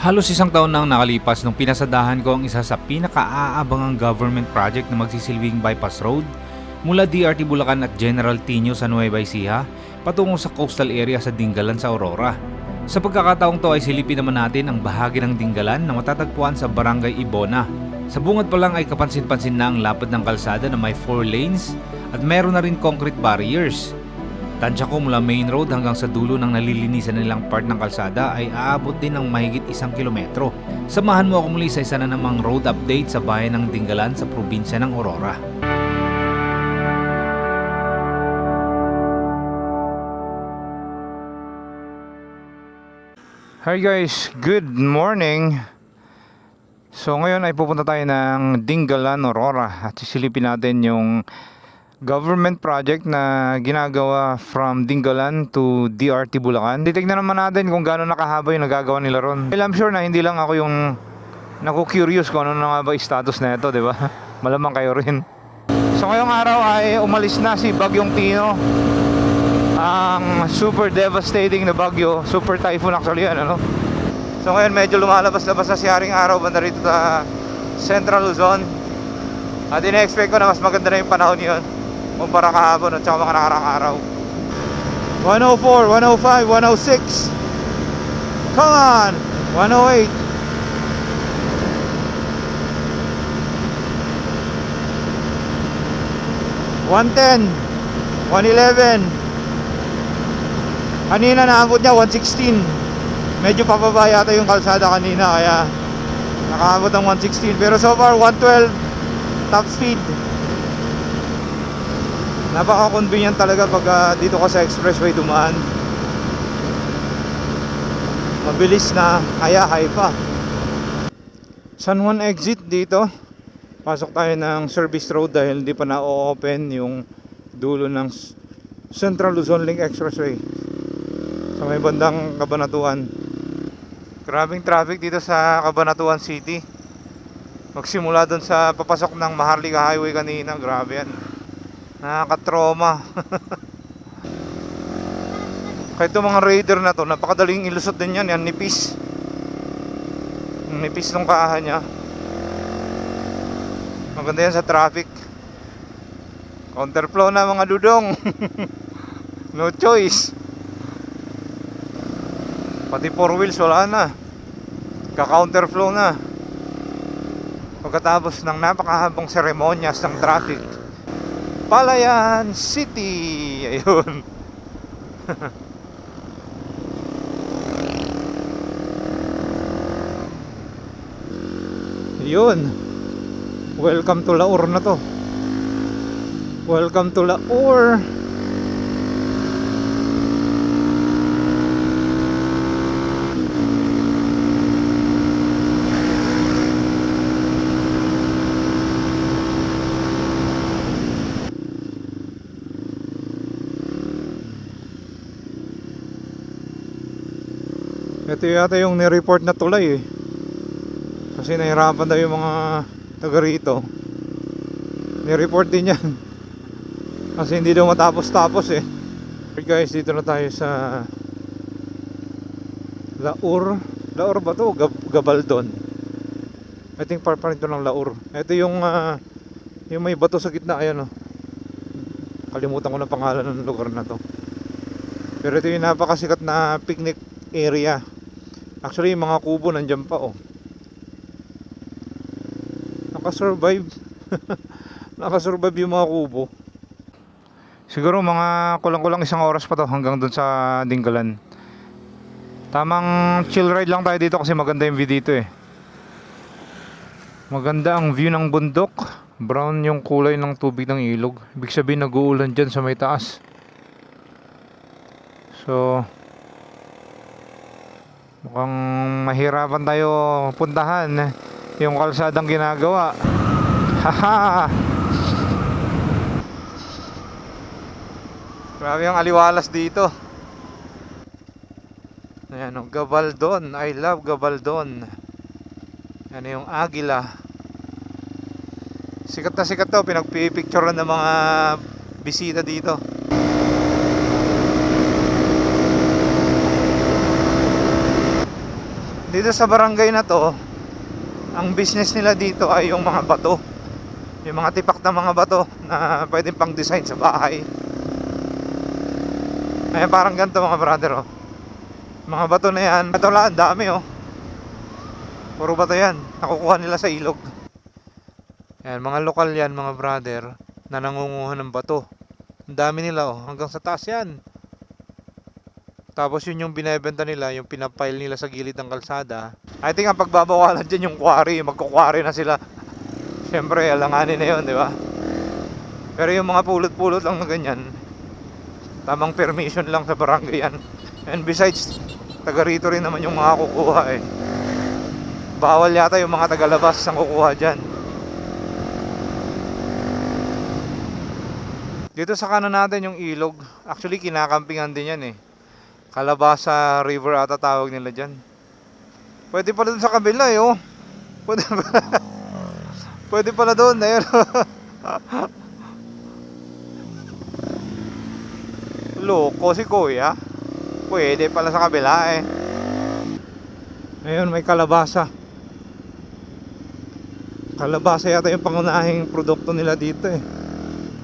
Halos isang taon nang nakalipas nung pinasadahan ko ang isa sa pinakaaabangang government project na magsisilbing bypass road mula DRT Bulacan at General Tino sa Nueva Ecija patungo sa coastal area sa Dingalan sa Aurora. Sa pagkakataong to ay silipin naman natin ang bahagi ng Dingalan na matatagpuan sa Barangay Ibona. Sa bungad pa lang ay kapansin-pansin na ang lapad ng kalsada na may 4 lanes at meron na rin concrete barriers. Tansya ko mula main road hanggang sa dulo ng nalilinisan nilang part ng kalsada ay aabot din ng mahigit isang kilometro. Samahan mo ako muli sa isa na namang road update sa bayan ng Dingalan sa probinsya ng Aurora. Hi guys, good morning. So ngayon ay pupunta tayo ng Dingalan, Aurora at sisilipin natin yung government project na ginagawa from Dingalan to DRT Bulacan. Titignan naman natin kung gaano nakahaba yung nagagawa nila ron. Well, I'm sure na hindi lang ako yung naku-curious kung ano na nga ba status na ito, di ba? Malamang kayo rin. So ngayong araw ay umalis na si Bagyong Tino. Ang super devastating na bagyo, super typhoon actually yan, ano? So ngayon medyo lumalabas-labas na si Haring Araw banda rito sa Central Luzon. At ina-expect ko na mas maganda na yung panahon yun kumpara kahapon at saka mga nakarang araw. 104, 105, 106 Come on! 108 110 111 Kanina naabot niya 116 Medyo pababa yata yung kalsada kanina kaya nakaabot ng 116 pero so far 112 top speed napaka-convenient talaga pag ah, dito ka sa expressway dumaan. Mabilis na hayahay pa. San Juan exit dito. Pasok tayo ng service road dahil hindi pa na-open yung dulo ng Central Luzon Link Expressway. Sa may bandang Kabanatuan. Grabing traffic dito sa Kabanatuan City. Magsimula dun sa papasok ng Maharlika Highway kanina. Grabe yan Nakaka-trauma. Kahit itong mga raider na to, napakadaling ilusot din yan. Yan, nipis. Nipis ng kaha niya. Maganda yan sa traffic. Counterflow na mga dudong. no choice. Pati four wheels wala na. Ka-counterflow na. Pagkatapos ng napakahabang seremonyas ng traffic. Palayan City. Ayun. Yun. Welcome to Laur na to. Welcome to Laur. Ito yata yung nireport na tulay eh. Kasi nahirapan daw yung mga taga rito. Nireport din yan. Kasi hindi daw matapos-tapos eh. Okay guys, dito na tayo sa Laur. Laur ba to? Gab Gabaldon. I think part pa rin to ng Laur. Ito yung ah, yung may bato sa gitna. Ayan oh. Kalimutan ko na pangalan ng lugar na to. Pero ito yung napakasikat na picnic area. Actually, yung mga kubo nandyan pa oh. Nakasurvive. Nakasurvive yung mga kubo. Siguro mga kulang-kulang isang oras pa to hanggang dun sa Dingalan. Tamang chill ride lang tayo dito kasi maganda yung view dito eh. Maganda ang view ng bundok. Brown yung kulay ng tubig ng ilog. Ibig sabihin nag-uulan dyan sa may taas. So, mukhang mahirapan tayo puntahan yung kalsadang ginagawa. Haha! Grabe yung aliwalas dito. Ayan o, Gabaldon. I love Gabaldon. Yan yung Agila. Sikat na sikat to. Pinagpipicturean ng mga bisita dito. Dito sa barangay na to, ang business nila dito ay yung mga bato. Yung mga tipak na mga bato na pwedeng pang design sa bahay. Ayan parang ganito mga brother oh. Mga bato na yan. Ito lang, ang dami oh. Puro bato yan. Nakukuha nila sa ilog. Ayan, mga lokal yan mga brother na nangunguha ng bato. Ang dami nila oh. Hanggang sa taas yan. Tapos yun yung binebenta nila, yung pinapile nila sa gilid ng kalsada. I think ang pagbabawalan dyan yung quarry, magkukwari na sila. Siyempre, alanganin na yun, di ba? Pero yung mga pulot-pulot lang na ganyan, tamang permission lang sa barangay yan. And besides, taga rito rin naman yung mga kukuha eh. Bawal yata yung mga tagalabas ang kukuha dyan. Dito sa kanan natin yung ilog, actually kinakampingan din yan eh. Kalabasa River ata tawag nila dyan. Pwede pala dun sa kabila eh, oh. Pwede pala, pwede pala doon, ayun. Loko si kuya. Pwede pala sa kabila eh. Ayun, may kalabasa. Kalabasa yata yung pangunahing produkto nila dito eh.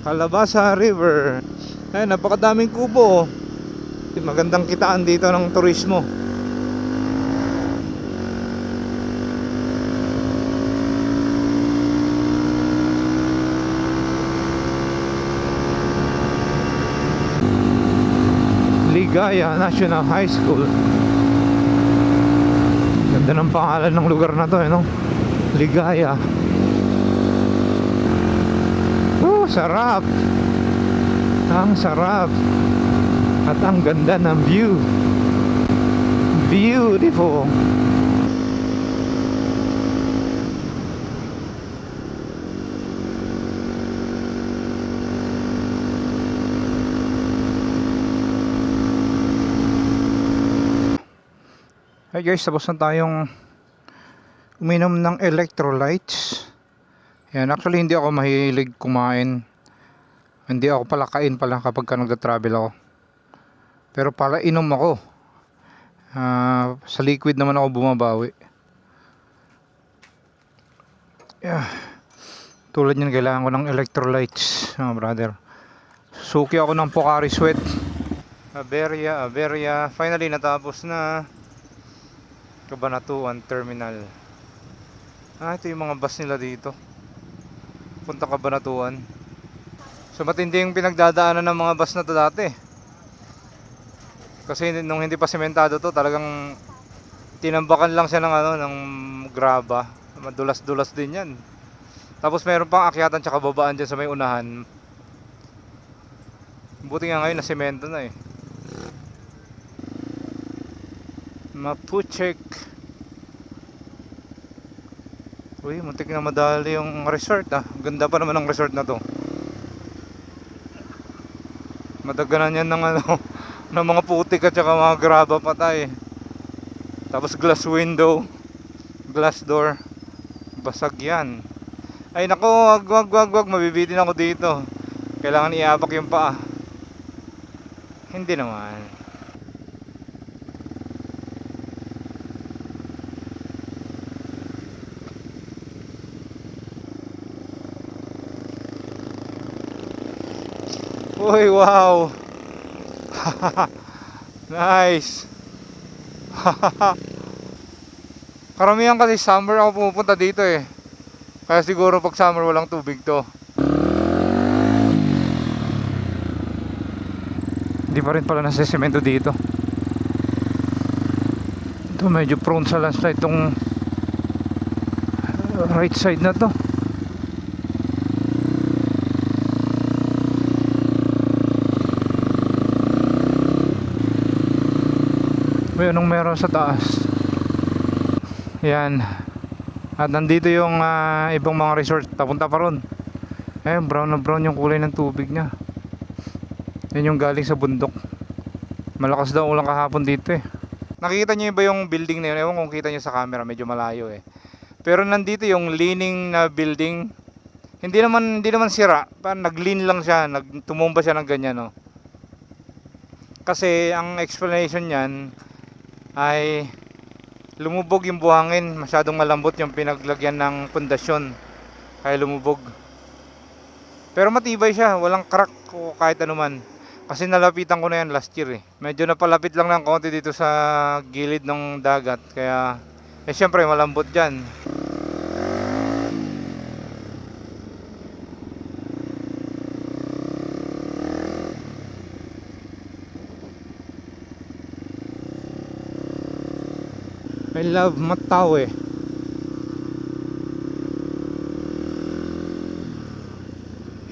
Kalabasa River. Ayun, napakadaming kubo. oh. Magandang kitaan dito ng turismo. Ligaya National High School. Ganda ng pangalan ng lugar na to, eh, no? Ligaya. Oh, sarap. Ang sarap. At ang ganda ng view. Beautiful. Hey guys, tapos na tayong uminom ng electrolytes. Yan, actually hindi ako mahilig kumain. Hindi ako pala kain pala kapag ka nagda-travel ako. Pero pala inom ako. Ah, sa liquid naman ako bumabawi. Yeah. Tulad niyan kailangan ko ng electrolytes, mga brother. Suki ako ng Pocari Sweat. Aberia, Aberia. Finally natapos na. Cabanatuan Terminal. Ah, ito yung mga bus nila dito. Punta Cabanatuan. So matindi yung pinagdadaanan ng mga bus na to dati. Kasi nung hindi pa sementado to, talagang tinambakan lang siya ng ano, ng graba. Madulas-dulas din 'yan. Tapos meron pang akyatan tsaka babaan dyan sa may unahan. Buti nga ngayon na semento na eh. Mapuchek. Uy, muntik na madali yung resort ah. Ganda pa naman ng resort na to. Madaganan yan ng ano, ng mga putik at saka mga graba patay. Tapos glass window, glass door. Basag yan. Ay nako, wag wag wag wag, mabibitin ako dito. Kailangan iapak yung paa. Hindi naman. Uy, wow. nice. Karamihan kasi summer ako pumupunta dito eh. Kaya siguro pag summer walang tubig to. Hindi pa rin pala nasisemento dito. Ito medyo prone sa landslide itong right side na to. May anong meron sa taas. Yan. At nandito yung ah, ibang mga resort. Papunta pa ron. Eh, brown na brown yung kulay ng tubig niya. Yan yung galing sa bundok. Malakas daw ulang kahapon dito eh. Nakikita niyo ba yung building na yun? Ewan kung kita niyo sa camera, medyo malayo eh. Pero nandito yung leaning na building. Hindi naman hindi naman sira. Parang nag-lean lang siya, nagtumumba siya ng ganyan, no. Kasi ang explanation niyan ay lumubog yung buhangin. Masyadong malambot yung pinaglagyan ng pundasyon. Kaya lumubog. Pero matibay siya. Walang crack o kahit anuman. Kasi nalapitan ko na yan last year eh. Medyo napalapit lang ng konti dito sa gilid ng dagat. Kaya, eh syempre malambot dyan. I love Matawi.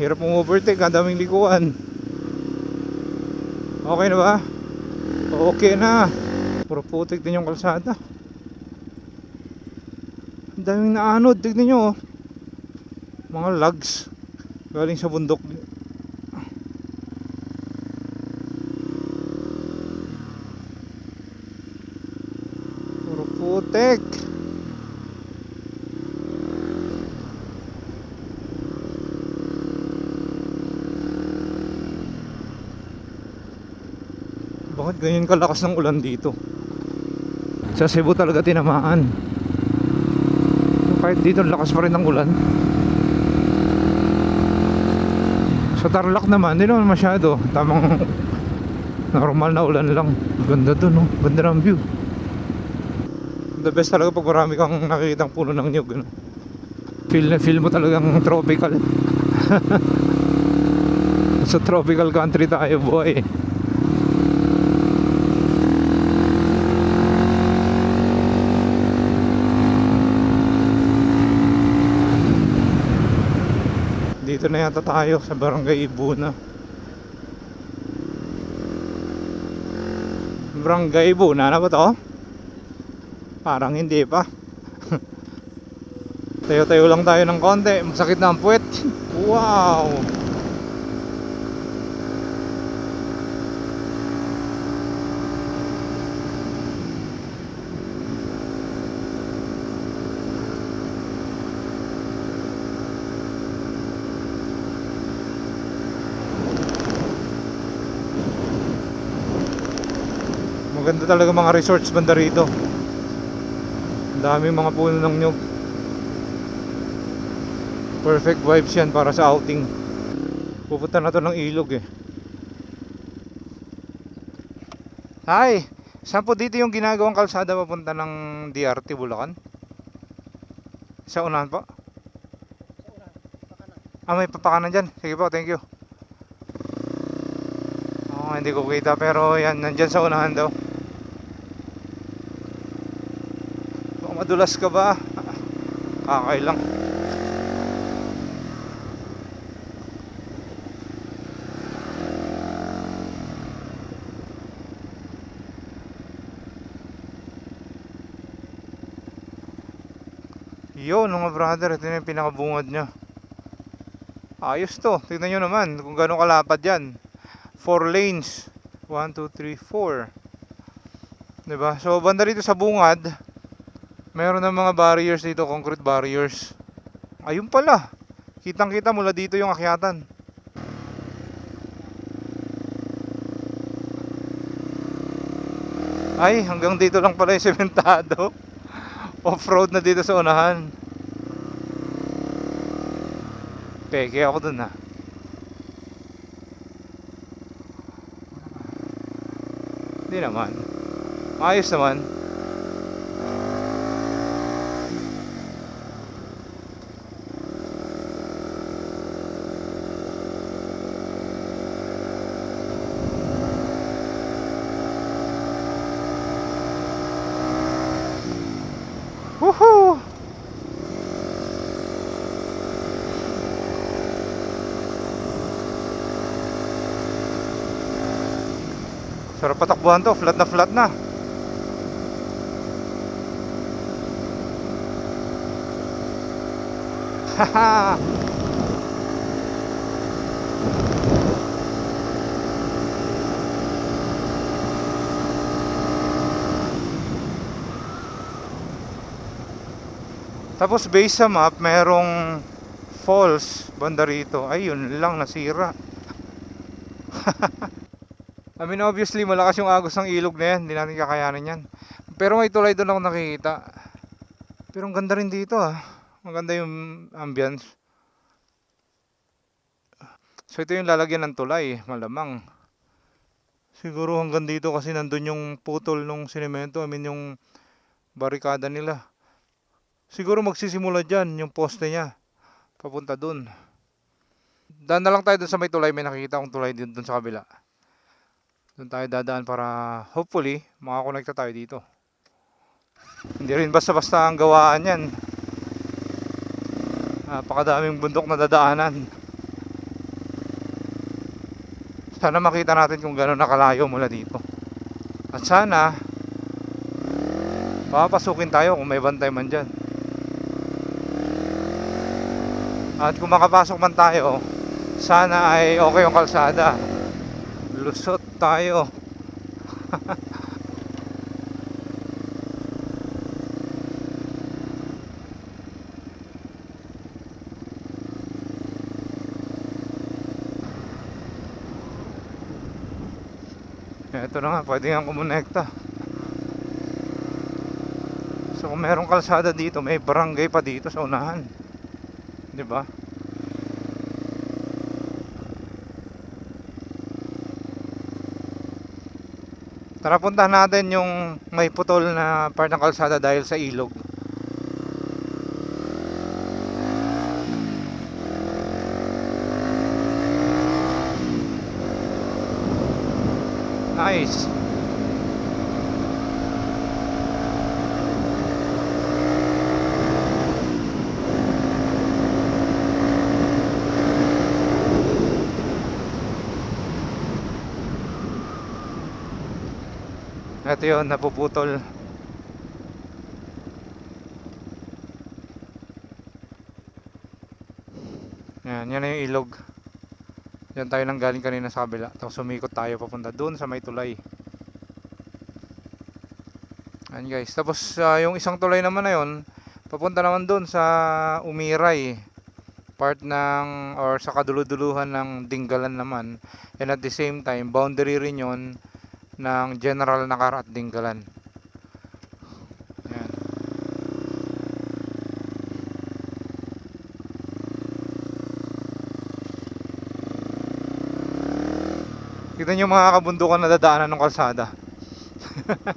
Hirap mong overtake, ang daming likuan. Okay na ba? Okay na. Puro putik din yung kalsada. Ang daming naanod, tignan nyo oh. Mga lugs. Galing sa bundok. Puro putik. Ganyan kalakas ng ulan dito? Sa Cebu talaga tinamaan. Kahit dito lakas pa rin ng ulan. Sa Tarlac naman, hindi naman masyado. Tamang normal na ulan lang. Ganda dun, no? Ganda ng view. The best talaga pag marami kang nakikitang puno ng niyog. Ano? Feel na feel mo talagang tropical. Sa tropical country tayo, boy. Dito na yata tayo sa Barangay Ibuna. Barangay Ibuna na ba to? Parang hindi pa. Tayo-tayo lang tayo ng konti. Masakit na ang puwet. Wow! Maganda talaga mga resorts banda rito. Ang daming mga puno ng nyug. Perfect vibes yan para sa outing. Pupunta na to ng ilog eh. Hi! Saan po dito yung ginagawang kalsada papunta ng DRT Bulacan? Sa unahan po? Ah, may papakanan dyan. Sige po, thank you. Oo, hindi ko kita pero yan, nandyan sa unahan daw. Madulas ka ba? Kakay lang. Yun mga brother, ito na yung pinakabungad niya. Ayos to. Tignan nyo naman kung gano'ng kalapad yan. 4 lanes. 1, 2, 3, 4. Diba? So, banda rito sa bungad, meron ng mga barriers dito, concrete barriers. Ayun pala. Kitang kita mula dito yung akyatan. Ay, hanggang dito lang pala yung sementado. Off-road na dito sa unahan. Peke ako dun ha. Hindi naman. Ayos naman. Sarap patakbuhan to, flat na flat na. Haha! Tapos base sa map, merong falls banda rito. Ayun lang nasira. I mean obviously malakas yung agos ng ilog na yan. Hindi natin kakayanin yan. Pero may tulay doon ako nakikita. Pero ang ganda rin dito ah. Maganda yung ambience. So ito yung lalagyan ng tulay, malamang. Siguro hanggang dito kasi nandun yung putol nung sinemento, I mean yung barikada nila. Siguro magsisimula dyan yung poste niya. Papunta dun. Daan na lang tayo dun sa may tulay, may nakikita akong tulay din dun sa kabila. Doon tayo dadaan para hopefully makakonekta tayo dito. Hindi rin basta-basta ang gawaan yan. Napakadaming bundok na dadaanan. Sana makita natin kung gano'n nakalayo mula dito. At sana, papasukin tayo kung may bantay man dyan. At kung makapasok man tayo, sana ay okay yung kalsada. Lusot tayo. Ito na nga, pwede nga kumonekta. So kung merong kalsada dito, may barangay pa dito sa unahan. 'Di ba? Tara puntahan natin yung may putol na part ng kalsada dahil sa ilog. Nice. Ito yun, napuputol. Yan, yan na yung ilog. Yan tayo nang galing kanina sa kabila. Tapos sumikot tayo papunta doon sa may tulay. Yan guys. Tapos ah, yung isang tulay naman na yun, papunta naman doon sa Umiray. Part ng, or sa kaduluduluhan ng Dinggalan naman. And at the same time, boundary rin yun ng General Nakar at Dinggalan. Yan. Tignan yung mga kabundukan na dadaanan ng kalsada.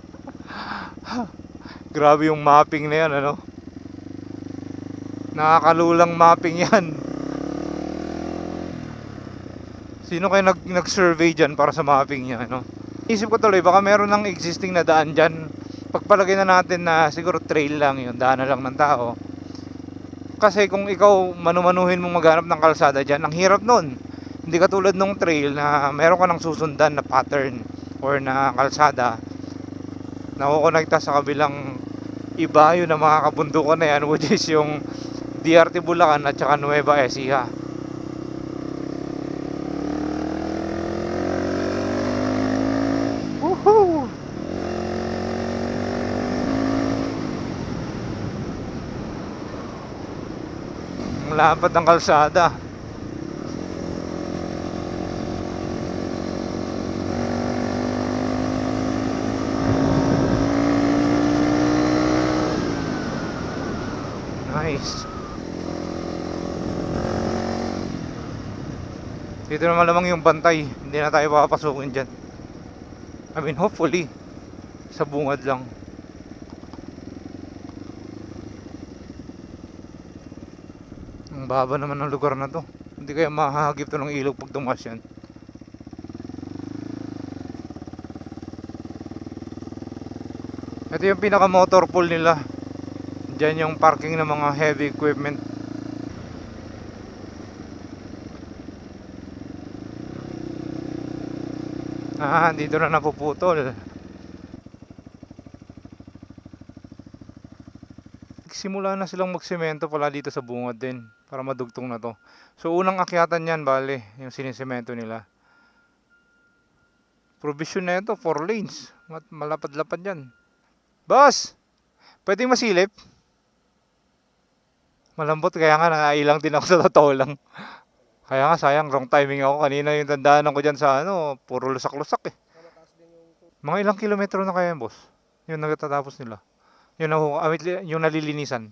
Grabe yung mapping na yan, ano? Nakakalulang mapping yan. Sino kayo nag, nag-survey dyan para sa mapping niya, ano? Isip ko tuloy, baka meron ng existing na daan dyan. Pagpalagay na natin na siguro trail lang yun, daan na lang ng tao. Kasi kung ikaw manumanuhin mong maghanap ng kalsada dyan, ang hirap nun. Hindi katulad nung trail na meron ka ng susundan na pattern or na kalsada na kukonekta sa kabilang iba yun mga kabundukan na yan which is yung DRT Bulacan at saka Nueva Ecija. Lapad ng kalsada. Nice. Dito na malamang yung bantay. Hindi na tayo papasukin dyan. I mean, hopefully. Sa bungad lang. Baba naman ng lugar na to. Hindi kaya mahahagip to ng ilog pag tumas yan. Ito yung pinaka motor pool nila. Diyan yung parking ng mga heavy equipment. Ah, dito na napuputol. Simula na silang magsemento pala dito sa bungad din para madugtong na to. So unang akyatan yan bale, yung sinisemento nila. Provision na ito, 4 lanes. Malapad-lapad yan. Boss! Pwede masilip? Malambot kaya nga nangailang din ako sa totoo lang. Kaya nga sayang wrong timing ako kanina yung tandaan ko dyan sa ano, puro lusak-lusak eh. Mga ilang kilometro na kaya yan, boss? Yung nagtatapos nila. Yung, nahu- ah, yung nalilinisan.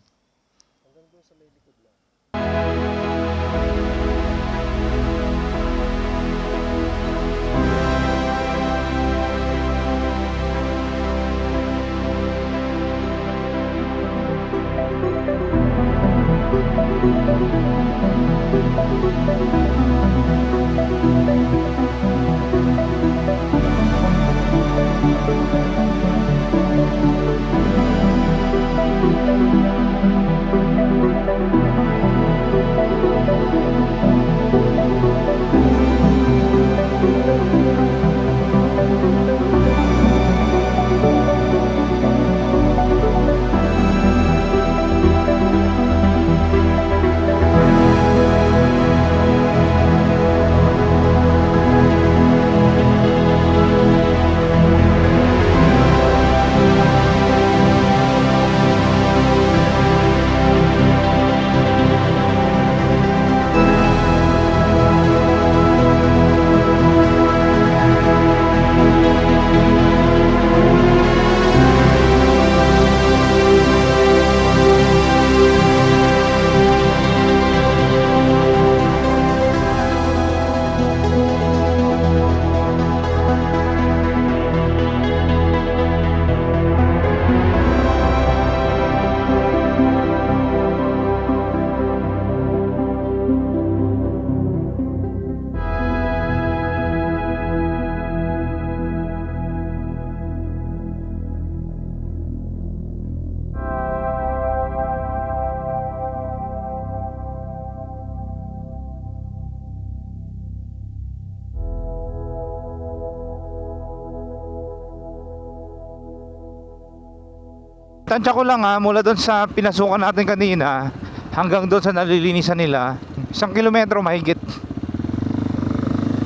Tansya ko lang ha, mula doon sa pinasukan natin kanina hanggang doon sa nalilinisan nila, isang kilometro mahigit.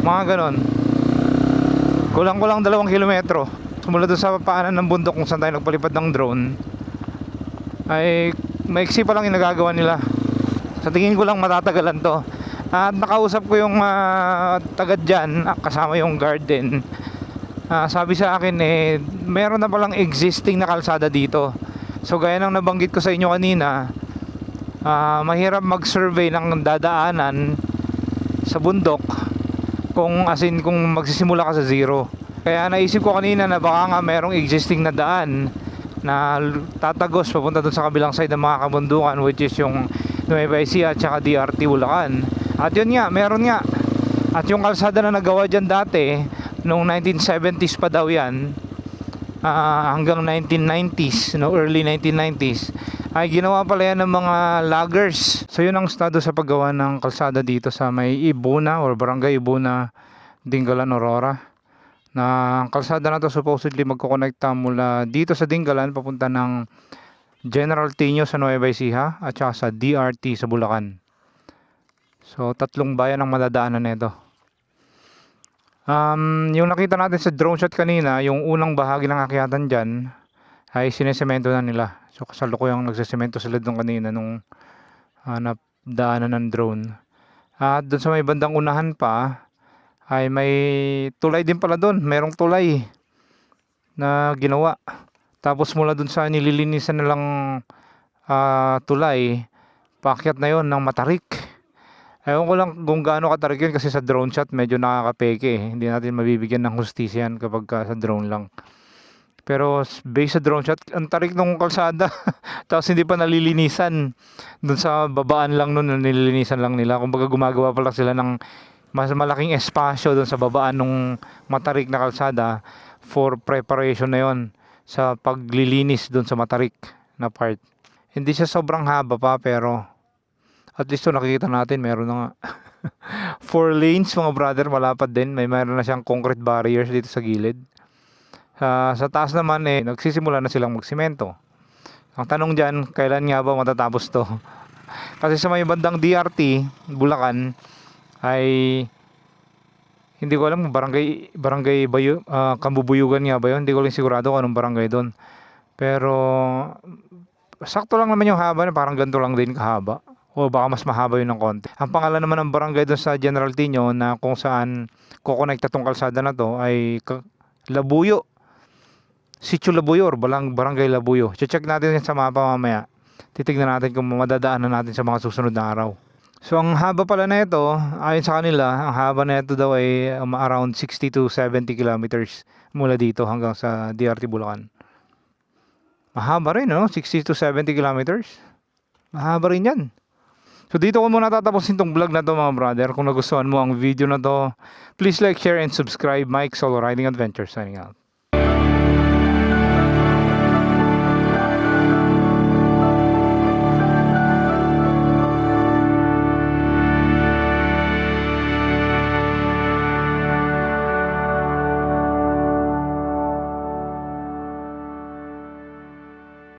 Mga ganon. Kulang-kulang dalawang kilometro. Mula doon sa paanan ng bundok kung saan tayo nagpalipad ng drone, ay maiksi pa lang yung nagagawa nila. Sa tingin ko lang matatagalan to. At nakausap ko yung ah, tagad dyan, ah, kasama yung guard din. Ah, sabi sa akin eh, meron na palang existing na kalsada dito. So gaya ng nabanggit ko sa inyo kanina, ah, mahirap mag-survey ng dadaanan sa bundok kung as in kung magsisimula ka sa zero. Kaya naisip ko kanina na baka nga merong existing na daan na tatagos papunta dun sa kabilang side ng mga kabundukan which is yung Nueva Ecija at saka DRT Bulacan. At yun nga, meron nga. At yung kalsada na nagawa dyan dati, noong 1970s pa daw yan, ah, hanggang 1990s, no, early 1990s, ay ginawa pala yan ng mga loggers. So yun ang estado sa paggawa ng kalsada dito sa may Ibuna or Barangay Ibuna, Dingalan, Aurora. Na ang kalsada na to supposedly magkokonekta mula dito sa Dingalan papunta ng General Tino sa Nueva Ecija at saka sa DRT sa Bulacan. So tatlong bayan ang madadaanan nito. Um, yung nakita natin sa drone shot kanina, yung unang bahagi ng akyatan dyan, ay sinesemento na nila. So kasalukuyang nagsesemento sila doon kanina nung uh, daanan ng drone. At doon sa may bandang unahan pa, ay may tulay din pala doon. Merong tulay na ginawa. Tapos mula doon sa nililinisan nilang ah, tulay, paakyat na yon ng matarik. Ewan ko lang kung gaano katarik yun kasi sa drone shot medyo nakakapeke eh. Hindi natin mabibigyan ng hustisya yan kapag ka sa drone lang. Pero based sa drone shot, ang tarik ng kalsada. Tapos hindi pa nalilinisan. Doon sa babaan lang nun, nililinisan lang nila. Kumbaga gumagawa pa lang sila ng mas malaking espasyo doon sa babaan ng matarik na kalsada for preparation na yon sa paglilinis doon sa matarik na part. Hindi siya sobrang haba pa pero at least to nakikita natin meron na nga. Four lanes mga brother, malapad din. May meron na siyang concrete barriers dito sa gilid. Sa sa taas naman eh, nagsisimula na silang magsimento. Ang tanong dyan, kailan nga ba matatapos to? Kasi sa may bandang DRT, Bulacan, ay hindi ko alam barangay barangay Bayo, ah, Kambubuyugan nga ba yun? Hindi ko lang sigurado kung anong barangay doon. Pero sakto lang naman yung haba na parang ganito lang din kahaba. O baka mas mahaba yun ng konti. Ang pangalan naman ng barangay doon sa General Tino na kung saan kukonekta tong kalsada na to ay Labuyo. Sitio Labuyo or Balang Barangay Labuyo. Check natin yan sa mapa mamaya. Titignan natin kung madadaanan natin sa mga susunod na araw. So ang haba pala na ito, ayon sa kanila, ang haba na ito daw ay um, around 60 to 70 kilometers mula dito hanggang sa DRT Bulacan. Mahaba rin, no? 60 to 70 kilometers. Mahaba rin yan. So dito ko muna tatapusin tong vlog na to mga brother. Kung nagustuhan mo ang video na to, please like, share, and subscribe. Mike Solo Riding Adventure signing out.